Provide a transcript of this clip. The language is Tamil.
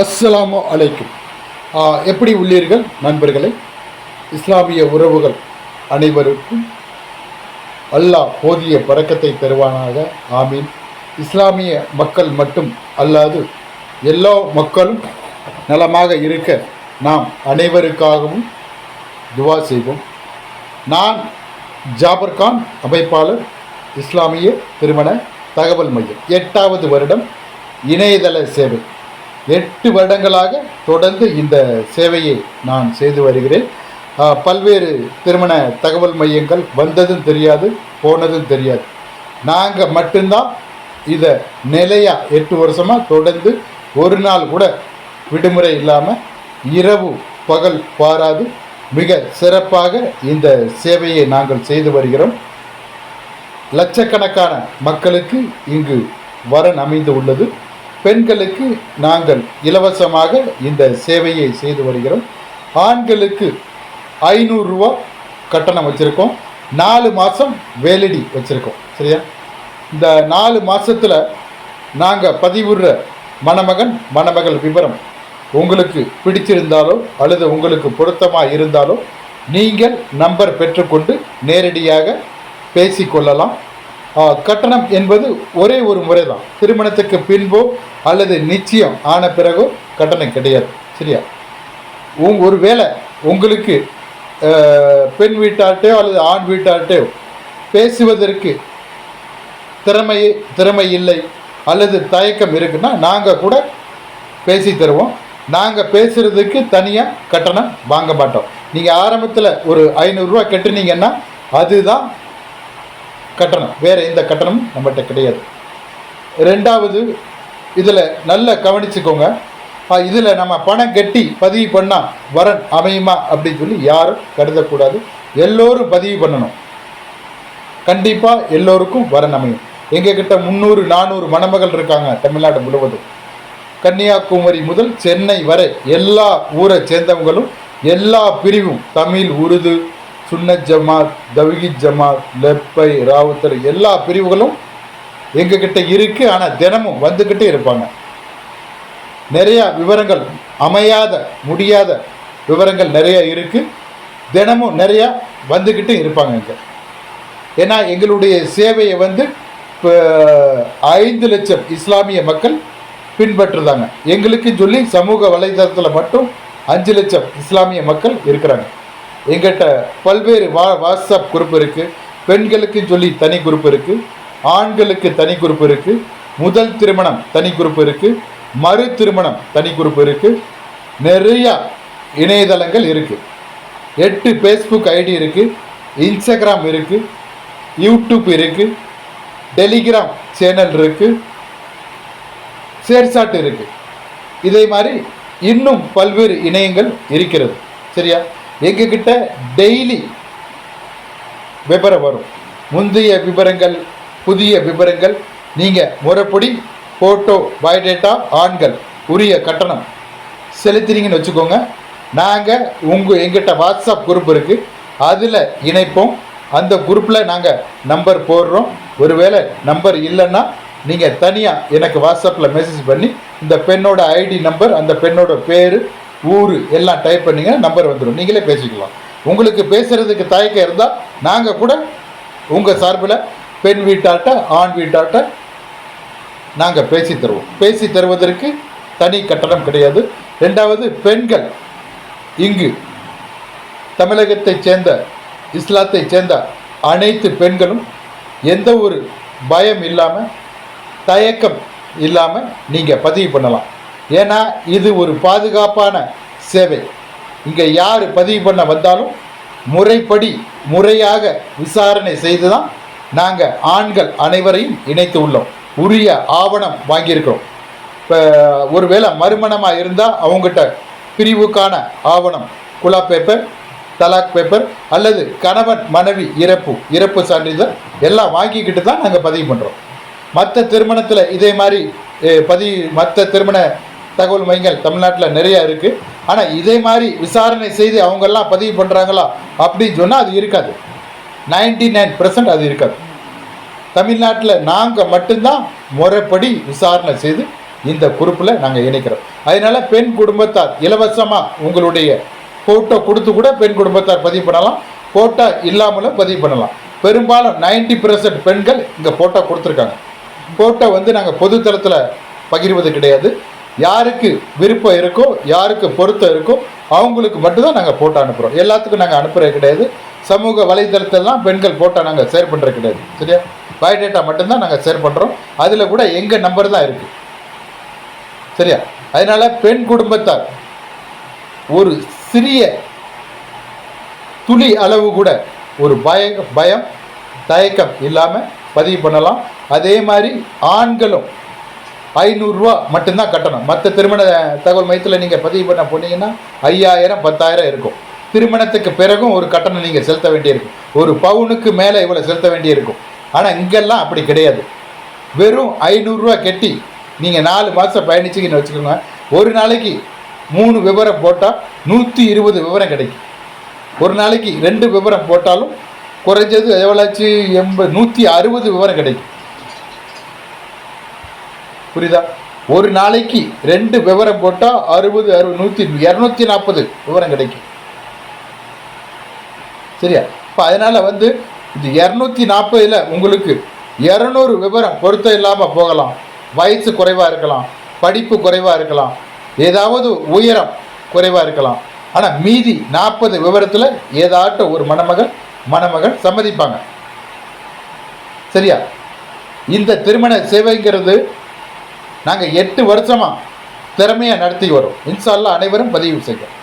அஸ்ஸலாமு அலைக்கும். எப்படி உள்ளீர்கள் நண்பர்களே? இஸ்லாமிய உறவுகள் அனைவருக்கும் அல்லாஹ் போதிய பறக்கத்தை தருவானாக ஆமீன். இஸ்லாமிய மக்கள் மட்டும் அல்லாது எல்லா மக்களும் நலமாக இருக்க நாம் அனைவருக்காகவும் துவா செய்வோம். நான் ஜாபர் கான் அமைப்பாளர் இஸ்லாமிய திருமண தகவல் மையம். எட்டாவது வருடம் இணையதள சேவை. எட்டு வருடங்களாக தொடர்ந்து இந்த சேவையை நான் செய்து வருகிறேன். பல்வேறு திருமண தகவல் மையங்கள் வந்ததும் தெரியாது போனதும் தெரியாது. நாங்கள் மட்டும்தான் இதை நிலையாக எட்டு வருஷமாக தொடர்ந்து ஒரு நாள் கூட விடுமுறை இல்லாமல் இரவு பகல் பாராது மிக சிறப்பாக இந்த சேவையை நாங்கள் செய்து வருகிறோம். லட்சக்கணக்கான மக்களுக்கு இங்கு வரன் அமைந்து உள்ளது. பெண்களுக்கு நாங்கள் இலவசமாக இந்த சேவையை செய்து வருகிறோம். ஆண்களுக்கு ஐநூறுரூவா கட்டணம் வச்சுருக்கோம். நாலு மாதம் வேலடி வச்சுருக்கோம். சரியா? இந்த நாலு மாதத்தில் நாங்கள் பதிவுற மணமகன் மணமகள் விவரம் உங்களுக்கு பிடிச்சிருந்தாலோ அல்லது உங்களுக்கு பொருத்தமாக இருந்தாலோ நீங்கள் நம்பர் பெற்றுக்கொண்டு நேரடியாக பேசிக்கொள்ளலாம் கட்டணம் என்பது ஒரே ஒரு முறை தான் திருமணத்துக்கு பின்போ அல்லது நிச்சயம் ஆன பிறகோ கட்டணம் கிடையாது. சரியா? உங் ஒருவேளை உங்களுக்கு பெண் வீட்டார்ட்டையோ அல்லது ஆண் வீட்டார்ட்டையோ பேசுவதற்கு திறமை திறமை இல்லை அல்லது தயக்கம் இருக்குன்னா நாங்கள் கூட பேசி தருவோம். நாங்கள் பேசுகிறதுக்கு தனியாக கட்டணம் வாங்க மாட்டோம். நீங்கள் ஆரம்பத்தில் ஒரு ஐநூறுரூவா கட்டுனீங்கன்னா அதுதான் கட்டணம். வேறு எந்த கட்டணமும் நம்மகிட்ட கிடையாது. ரெண்டாவது இதில் நல்லா கவனிச்சுக்கோங்க. இதில் நம்ம பணம் கட்டி பதிவு பண்ணால் வரன் அமையுமா அப்படின்னு சொல்லி யாரும் கருதக்கூடாது. எல்லோரும் பதிவு பண்ணணும். கண்டிப்பாக எல்லோருக்கும் வரன் அமையும். எங்ககிட்ட முந்நூறு நானூறு மணமகள் இருக்காங்க தமிழ்நாடு முழுவதும். கன்னியாகுமரி முதல் சென்னை வரை எல்லா ஊரை சேர்ந்தவங்களும் எல்லா பிரிவும் தமிழ் உருது சுன்னத் ஜமாத் தவிகி ஜமாத் லெப்பை ராவுத்தர் எல்லா பிரிவுகளும் எங்ககிட்ட இருக்கு. ஆனால் தினமும் வந்துக்கிட்டே இருப்பாங்க. நிறையா விவரங்கள் அமையாத முடியாத விவரங்கள் நிறையா இருக்கு. தினமும் நிறையா வந்துக்கிட்டு இருப்பாங்க இங்கே. ஏன்னா எங்களுடைய சேவையை வந்து இப்போ ஐந்து லட்சம் இஸ்லாமிய மக்கள் பின்பற்றுறாங்க. எங்களுக்கு சொல்லி சமூக வலைதளத்தில் மட்டும் அஞ்சு லட்சம் இஸ்லாமிய மக்கள் இருக்கிறாங்க. எங்கிட்ட பல்வேறு வா வாட்ஸ்அப் குரூப் இருக்குது பெண்களுக்கு சொல்லி தனி குரூப் இருக்குது ஆண்களுக்கு தனி குரூப் இருக்குது முதல் திருமணம் தனி குரூப் இருக்குது மறு திருமணம் தனி குரூப் இருக்குது நிறையா இணையதளங்கள் இருக்குது எட்டு ஃபேஸ்புக் ஐடி இருக்குது இன்ஸ்டாகிராம் இருக்குது யூடியூப் இருக்குது டெலிகிராம் சேனல் இருக்குது சேர்சாட் இருக்குது இதே மாதிரி இன்னும் பல்வேறு இணையங்கள் இருக்கிறது. சரியா? எங்ககிட்ட டெய்லி விவரம் வரும். முந்தைய விவரங்கள் புதிய விவரங்கள் நீங்கள் முறைப்படி ஃபோட்டோ பயோடேட்டா ஆண்கள் உரிய கட்டணம் செலுத்தினீங்கன்னு வச்சுக்கோங்க. நாங்கள் உங்கள் எங்கிட்ட வாட்ஸ்அப் குரூப் இருக்குது அதில் இணைப்போம். அந்த குரூப்பில் நாங்கள் நம்பர் போடுறோம். ஒருவேளை நம்பர் இல்லைன்னா நீங்கள் தனியாக எனக்கு வாட்ஸ்அப்பில் மெசேஜ் பண்ணி இந்த பெண்ணோட ஐடி நம்பர் அந்த பெண்ணோட பேர் ஊர் எல்லாம் டைப் பண்ணீங்கன்னா நம்பர் வந்துடும் நீங்களே பேசிக்கலாம். உங்களுக்கு பேசுகிறதுக்கு தயக்கம் இருந்தால் நாங்கள் கூட உங்கள் சார்பில் பெண் வீட்டாட்ட ஆண் வீட்டாட்ட நாங்கள் பேசி தருவோம். பேசி தருவதற்கு தனி கட்டணம் கிடையாது. ரெண்டாவது பெண்கள் இங்கு தமிழகத்தைச் சேர்ந்த இஸ்லாத்தைச் சேர்ந்த அனைத்து பெண்களும் எந்த ஒரு பயம் இல்லாமல் தயக்கம் இல்லாமல் நீங்கள் பதிவு பண்ணலாம். ஏன்னா இது ஒரு பாதுகாப்பான சேவை. இங்கே யார் பதிவு பண்ண வந்தாலும் முறைப்படி முறையாக விசாரணை செய்து தான் நாங்கள் ஆண்கள் அனைவரையும் இணைத்து உள்ளோம். உரிய ஆவணம் வாங்கியிருக்கிறோம். இப்போ ஒருவேளை மறுமணமாக இருந்தால் அவங்ககிட்ட பிரிவுக்கான ஆவணம் குலா பேப்பர் தலாக் பேப்பர் அல்லது கணவன் மனைவி இறப்பு இறப்பு சான்றிதழ் எல்லாம் வாங்கிக்கிட்டு தான் நாங்கள் பதிவு பண்ணுறோம் மற்ற திருமணத்தில் இதே மாதிரி பதிவு மற்ற திருமண தகவல் மையங்கள் தமிழ்நாட்டில் நிறையா இருக்குது ஆனால் இதே மாதிரி விசாரணை செய்து அவங்கெல்லாம் பதிவு பண்ணுறாங்களா அப்படின்னு சொன்னால் அது இருக்காது. நைன்டி நைன் பர்சன்ட் அது இருக்காது. தமிழ்நாட்டில் நாங்கள் மட்டும்தான் முறைப்படி விசாரணை செய்து இந்த குரூப்பில் நாங்கள் இணைக்கிறோம். அதனால பெண் குடும்பத்தார் இலவசமாக உங்களுடைய ஃபோட்டோ கொடுத்து கூட பெண் குடும்பத்தார் பதிவு பண்ணலாம். ஃபோட்டோ இல்லாமலும் பதிவு பண்ணலாம். பெரும்பாலும் 90% பெண்கள் இங்கே ஃபோட்டோ கொடுத்துருக்காங்க. ஃபோட்டோ வந்து நாங்கள் பொதுத்தளத்தில் பகிர்வது கிடையாது. யாருக்கு விருப்பம் இருக்கோ யாருக்கு பொருத்தம் இருக்கோ அவங்களுக்கு மட்டும்தான் நாங்கள் ஃபோட்டோ அனுப்புகிறோம் எல்லாத்துக்கும் நாங்கள் அனுப்புகிறது கிடையாது. சமூக வலைதளத்திலலாம் பெண்கள் ஃபோட்டோ நாங்கள் ஷேர் பண்ணுறது கிடையாது. சரியா? பயோடேட்டா மட்டும்தான் நாங்கள் ஷேர் பண்ணுறோம் அதில் கூட எங்கள் நம்பர் தான் இருக்குது சரியா? அதனால பெண் குடும்பத்தார் ஒரு சிறிய துளி அளவு கூட ஒரு பய பயம் தயக்கம் இல்லாமல் பதிவு பண்ணலாம். அதே மாதிரி ஆண்களும் ஐநூறுரூவா மட்டும்தான் கட்டணும். மற்ற திருமண தகவல் மையத்தில் நீங்கள் பதிவு பண்ண போனீங்கன்னா ஐயாயிரம் பத்தாயிரம் இருக்கும். திருமணத்துக்கு பிறகும் ஒரு கட்டணம் நீங்கள் செலுத்த வேண்டியிருக்கும். ஒரு பவுனுக்கு மேலே இவ்வளோ செலுத்த வேண்டியிருக்கும். ஆனால் இங்கெல்லாம் அப்படி கிடையாது. வெறும் ஐநூறுரூவா கட்டி நீங்கள் நாலு மாதம் பயணிச்சிங்கன்னு வச்சுக்கோங்க. ஒரு நாளைக்கு மூணு விவரம் போட்டால் நூற்றி இருபது விவரம் கிடைக்கும். ஒரு நாளைக்கு ரெண்டு விவரம் போட்டாலும் குறைஞ்சது எவ்வளோச்சு எண்பது நூற்றி அறுபது விவரம் கிடைக்கும். புரியுதா? ஒரு நாளைக்கு ரெண்டு விவரம் போட்டால் அறுபது அறுபது நூற்றி இரநூத்தி நாற்பது விவரம் கிடைக்கும். சரியா? இப்போ அதனால் வந்து இந்த இரநூத்தி நாற்பதில் உங்களுக்கு இரநூறு விவரம் பொருத்தம் இல்லாமல் போகலாம். வயசு குறைவாக இருக்கலாம் படிப்பு குறைவாக இருக்கலாம் ஏதாவது உயரம் குறைவாக இருக்கலாம். ஆனால் மீதி நாற்பது விவரத்தில் ஏதாட்டும் ஒரு மணமகள் மணமகன் சம்மதிப்பாங்க. சரியா? இந்த திருமண சேவைங்கிறது நாங்கள் எட்டு வருஷமாக திறமையாக நடத்தி வரோம். இன்சால்லா அனைவரும் பதிவு செய்கிறோம்